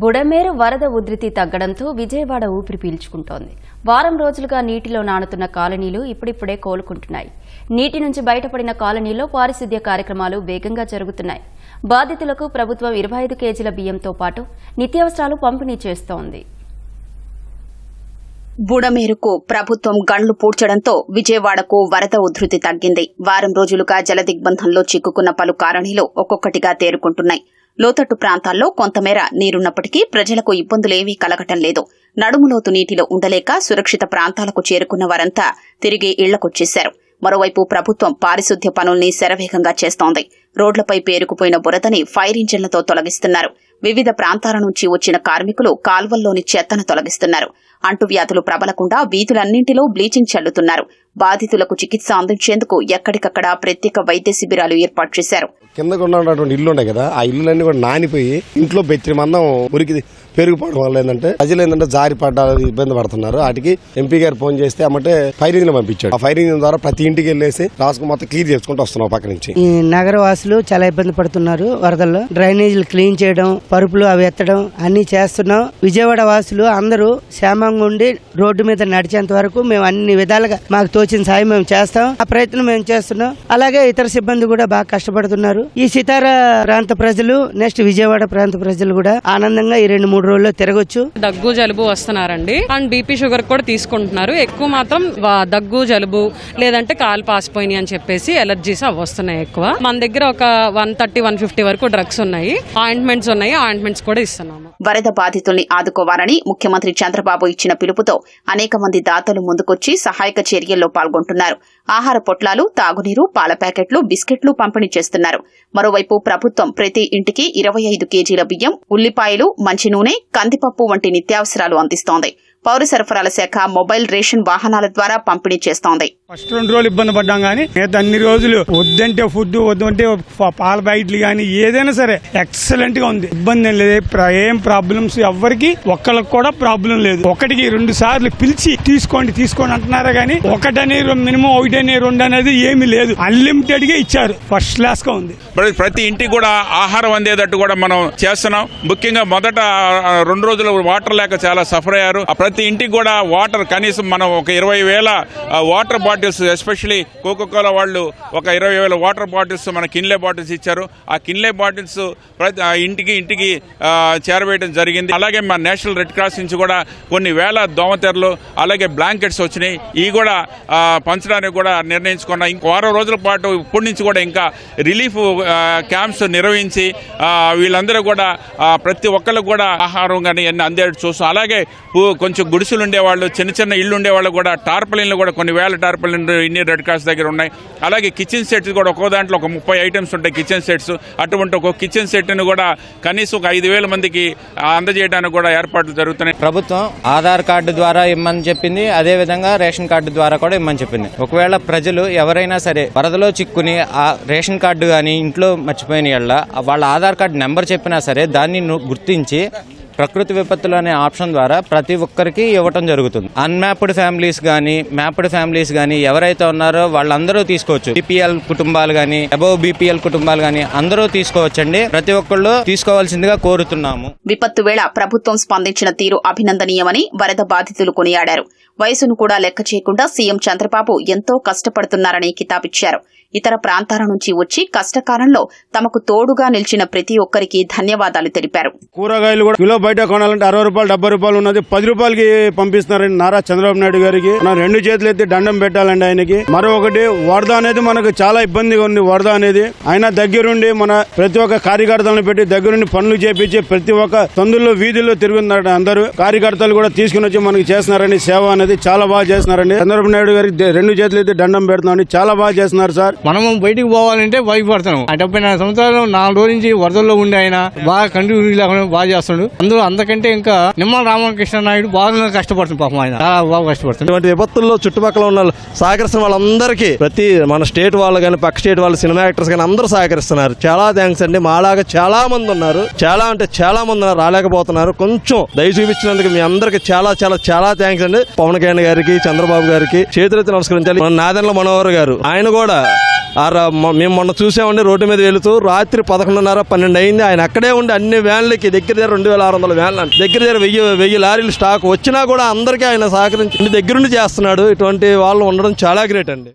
బుడమేరు వరద ఉధృతి తగ్గడంతో విజయవాడ ఊపిరి పీల్చుకుంటోంది. వారం రోజులుగా నీటిలో నానుతున్న కాలనీలు ఇప్పుడిప్పుడే కోలుకుంటున్నాయి. నీటి నుంచి బయటపడిన కాలనీలో పారిశుద్ధ్య కార్యక్రమాలు వేగంగా జరుగుతున్నాయి. బాధితులకు ప్రభుత్వం ఇరవై ఐదు కేజీల బియ్యంతో పాటు నిత్యావసరాలు పంపిణీ చేస్తోంది. బుడమేరుకు ప్రభుత్వం గండ్లు పూడ్చడంతో విజయవాడకు వరద ఉధృతి తగ్గింది. వారం రోజులుగా జలదిగ్బంధంలో చిక్కుకున్న పలు కాలనీలు ఒక్కొక్కటిగా తేరుకుంటున్నాయి. లోతట్టు ప్రాంతాల్లో కొంతమేర నీరున్నప్పటికీ ప్రజలకు ఇబ్బందులేవీ కలగటం లేదు. నడుములోతు నీటిలో ఉండలేక సురక్షిత ప్రాంతాలకు చేరుకున్న వారంతా తిరిగి ఇళ్ళకొచ్చేశారు. మరోవైపు ప్రభుత్వం పారిశుద్ధ్య పనుల్ని శరవేగంగా చేస్తోంది. రోడ్లపై పేరుకుపోయిన బురదని ఫైర్ ఇంజిన్లతో తొలగిస్తున్నారు. వివిధ ప్రాంతాల నుంచి వచ్చిన కార్మికులు కాల్వల్లోని చెత్తను తొలగిస్తున్నారు. అంటువ్యాధులు ప్రబలకుండా వీధులన్నింటిలో బ్లీచింగ్ చల్లుతున్నారు. బాధితులకు చికిత్స అందించేందుకు ఎక్కడికక్కడ ప్రత్యేక వైద్య శిబిరాలు ఏర్పాటు చేశారు. కిందకు ఉన్నటువంటి ఇల్లు ఉన్నాయి కదా ఆ ఇల్లులన్నీ కూడా నానిపోయి ఇంట్లో బెత్తిరి మందం ఉరికి పెరిగిపోవడం వల్ల ఏంటంటే ప్రజలు ఏంటంటే జారి పడ్డారు ఇబ్బంది పడుతున్నారు. వాటికి ఎంపీ గారు ఫోన్ చేస్తే అమ్మంటే ఫైర్ ఇంజిన్ పంపించాడు. ఆ ఫైర్ ఇంజిన్ ద్వారా ప్రతి ఇంటికి వెళ్ళేసి రాసుకు మొత్తం క్లియర్ చేసుకుంటూ వస్తున్నాం పక్క నుంచి. ఈ నగర వాసులు చాలా ఇబ్బంది పడుతున్నారు వరదల్లో. డ్రైనేజీలు క్లీన్ చేయడం పరుపులు అవి ఎత్తడం అన్ని చేస్తున్నాం. విజయవాడ వాసులు అందరూ క్షేమంగా ఉండి రోడ్డు మీద నడిచేంత వరకు మేము అన్ని విధాలుగా మాకు తోచిన సాయం మేము చేస్తాం. ఆ ప్రయత్నం మేము చేస్తున్నాం. అలాగే ఇతర సిబ్బంది కూడా బాగా కష్టపడుతున్నారు. ఈ సితార ప్రాంత ప్రజలు నెక్స్ట్ విజయవాడ ప్రాంత ప్రజలు కూడా ఆనందంగా ఈ రెండు మూడు రోజుల్లో తిరగొచ్చు. దగ్గు జలుబు వస్తున్నారండి. అండ్ బీపీ షుగర్ కూడా తీసుకుంటున్నారు. ఎక్కువ మాత్రం దగ్గు జలుబు లేదంటే కాలు పాసిపోయినాయి అని చెప్పేసి ఎలర్జీస్ అవి వస్తున్నాయి ఎక్కువ. మన దగ్గర ఒక వన్ థర్టీ వన్ ఫిఫ్టీ వరకు డ్రగ్స్ ఉన్నాయి. ఆయింట్మెంట్స్ ఉన్నాయి. ఆయింట్మెంట్స్ కూడా ఇస్తున్నాము. వరద బాధితుల్ని ఆదుకోవాలని ముఖ్యమంత్రి చంద్రబాబు ఇచ్చిన పిలుపుతో అనేక మంది దాతలు ముందుకొచ్చి సహాయక చర్యల్లో పాల్గొంటున్నారు. ఆహార పొట్లాలు తాగునీరు పాల ప్యాకెట్లు బిస్కెట్లు పంపిణీ చేస్తున్నారు. మరోవైపు ప్రభుత్వం ప్రతి ఇంటికి ఇరవై ఐదు కేజీల బియ్యం ఉల్లిపాయలు మంచి నూనె కందిపప్పు వంటి నిత్యావసరాలు అందిస్తోంది. పౌర సరఫరాల శాఖ మొబైల్ రేషన్ వాహనాల ద్వారా పంపిణీ చేస్తోంది. ఫస్ట్ రెండు రోజులు ఇబ్బంది పడ్డాం కానీ మిగతా అన్ని రోజులు వద్దంటే ఫుడ్ వద్దంటే పాల ప్యాకెట్లు కానీ ఏదైనా సరే ఎక్సలెంట్గా ఉంది. ఇబ్బంది ఏం లేదు. ఏం ప్రాబ్లమ్స్ ఎవరికి ఒక్కళ్ళకి కూడా ప్రాబ్లం లేదు. ఒకటికి రెండు సార్లు పిలిచి తీసుకోండి తీసుకోండి అంటున్నారా కానీ ఒకటని మినిమం ఒకటని రెండు అనేది ఏమీ లేదు. అన్లిమిటెడ్గా ఇచ్చారు. ఫస్ట్ క్లాస్గా ఉంది. ప్రతి ఇంటికి కూడా ఆహారం అందేటట్టు కూడా మనం చేస్తున్నాం. ముఖ్యంగా మొదట రెండు రోజులు వాటర్ లేక చాలా సఫర్ అయ్యారు. ప్రతి ఇంటికి కూడా వాటర్ కనీసం మనం ఒక ఇరవై వేల water bottle bottles especially Coca Cola వాళ్ళు ఒక ఇరవై వేల వాటర్ బాటిల్స్ మన కిన్లే బాటిల్స్ ఇచ్చారు. ఆ కిన్లే బాటిల్స్ ప్రతి ఆ, ఇంటికి ఇంటికి చేరవేయడం జరిగింది. అలాగే మన నేషనల్ రెడ్ క్రాస్ నుంచి కూడా కొన్ని వేల దోమతెరలు అలాగే బ్లాంకెట్స్ వచ్చినాయి. ఇవి కూడా పంచడానికి కూడా నిర్ణయించుకున్న. ఇంకో వారం రోజుల పాటు ఇప్పటి నుంచి కూడా ఇంకా రిలీఫ్ క్యాంప్స్ నిర్వహించి వీళ్ళందరూ కూడా ప్రతి ఒక్కరికి కూడా ఆహారం కానీ అన్ని అందేట్టు చూస్తాం. అలాగే కొంచెం గుడిసెలు ఉండేవాళ్ళు చిన్న చిన్న ఇళ్ళు ఉండేవాళ్ళు కూడా టార్పలిన్లు కూడా కొన్ని వేల టార్పలిన్ ఇన్ని రెడ్ క్రాస్ దగ్గర ఉన్నాయి. అలాగే కిచెన్ సెట్స్ కూడా ఒక్కో దాంట్లో ఒక ముప్పై ఐటమ్స్ ఉంటాయి కిచెన్ సెట్స్ అటువంటి ఒక కిచెన్ సెట్ను కూడా కనీసం ఒక ఐదు వేల మందికి అందజేయడానికి కూడా ఏర్పాట్లు జరుగుతున్నాయి. ప్రభుత్వం ఆధార్ కార్డు ద్వారా ఇమ్మని చెప్పింది అదే విధంగా రేషన్ కార్డు ద్వారా కూడా ఇమ్మని చెప్పింది. ఒకవేళ ప్రజలు ఎవరైనా సరే వరదలో చిక్కుని ఆ రేషన్ కార్డు కానీ ఇంట్లో మర్చిపోయిన వాళ్ళ వాళ్ళ ఆధార్ కార్డు నెంబర్ చెప్పినా సరే దాన్ని గుర్తించి ప్రకృతి విపత్తులు అనే ఆప్షన్ ద్వారా ప్రతి ఒక్కరికి ఇవ్వటం జరుగుతుంది. అన్మ్యాప్డ్ ఫ్యామిలీస్ కానీ మ్యాప్డ్ ఫ్యామిలీస్ కానీ ఎవరైతే ఉన్నారో వాళ్ళందరూ తీసుకోవచ్చు. బీపీఎల్ కుటుంబాలు కానీ అబౌవ్ బీపీఎల్ కుటుంబాలు కానీ అందరూ తీసుకోవచ్చండి. ప్రతి ఒక్కళ్ళు తీసుకోవాల్సిందిగా కోరుతున్నాము. విపత్తు వేళ ప్రభుత్వం స్పందించిన తీరు అభినందనీయమని వరద బాధితులు కొనియాడారు. వయసును కూడా లెక్క చేయకుండా సీఎం చంద్రబాబు ఎంతో కష్టపడుతున్నారని కితాబిచ్చారు. ఇతర ప్రాంతాల నుంచి వచ్చి కష్టకాలంలో తమకు తోడుగా నిలిచిన ప్రతి ఒక్కరికి ధన్యవాదాలు తెలిపారు. కూరగాయలు కూడా కిలో బయట కొనాలంటే అరవై రూపాయలు డెబ్బై రూపాయలు ఉన్నది. పది రూపాయలకి పంపిస్తున్నారండి నారా చంద్రబాబు నాయుడు గారికి. నా రెండు చేతులు ఎత్తి దండం పెట్టాలండి ఆయనకి. మరో ఒకటి వరద అనేది మనకు చాలా ఇబ్బందిగా ఉంది వరద అనేది. ఆయన దగ్గరుండి మన ప్రతి ఒక్క కార్యకర్తలను పెట్టి దగ్గరుండి పనులు చేపించి ప్రతి ఒక్క తొందరలో వీధుల్లో తిరుగుతున్నారు అందరూ. కార్యకర్తలు కూడా తీసుకుని వచ్చి మనకి చేస్తున్నారండి. సేవ అనేది చాలా బాగా చేస్తున్నారండి. చంద్రబాబు నాయుడు గారికి రెండు చేతులు ఎత్తి దండం పెడుతున్నాం చాలా బాగా చేస్తున్నారు సార్. మనం బయటికి పోవాలంటే భయపడుతున్నాం డెబ్బై నాలుగు సంవత్సరాలు నాలుగు రోజుల నుంచి వరదల్లో ఉండి ఆయన బాగా కంటిన్యూ లేకుండా బాగా చేస్తున్నాడు. అందులో అంతకంటే ఇంకా నిమ్మల రామకృష్ణ నాయుడు బాగా కష్టపడుతుంది పాపం ఆయన. చాలా బాగా కష్టపడుతుంది. ఇటువంటి విపత్తుల్లో చుట్టుపక్కల ఉన్న వాళ్ళు సహకరిస్తున్న వాళ్ళందరికీ ప్రతి మన స్టేట్ వాళ్ళు కానీ పక్క స్టేట్ వాళ్ళు సినిమా యాక్టర్స్ కానీ అందరూ సహకరిస్తున్నారు. చాలా థ్యాంక్స్ అండి. మాలాగా చాలా మంది ఉన్నారు. చాలా అంటే చాలా మంది రాలేకపోతున్నారు. కొంచెం దయ చూపించినందుకు మీ అందరికి చాలా చాలా చాలా థ్యాంక్స్ అండి. పవన్ కళ్యాణ్ గారికి చంద్రబాబు గారికి చేతులెత్తి నమస్కరించాలి. మన నాదెండ్ల మనోహర్ గారు ఆయన కూడా మేము మొన్న చూసామండి రోడ్డు మీద వెళుతూ రాత్రి పదకొండున్నర పన్నెండు అయింది. ఆయన అక్కడే ఉండి అన్ని వ్యాన్లకి దగ్గర దగ్గర రెండు వేల ఆరు వందల వ్యాన్లు దగ్గర దగ్గర వెయ్యి వెయ్యి లారీలు స్టాక్ వచ్చినా కూడా అందరికీ ఆయన సహకరించి దగ్గరుండి చేస్తున్నాడు. ఇటువంటి వాళ్ళు ఉండడం చాలా గ్రేట్ అండి.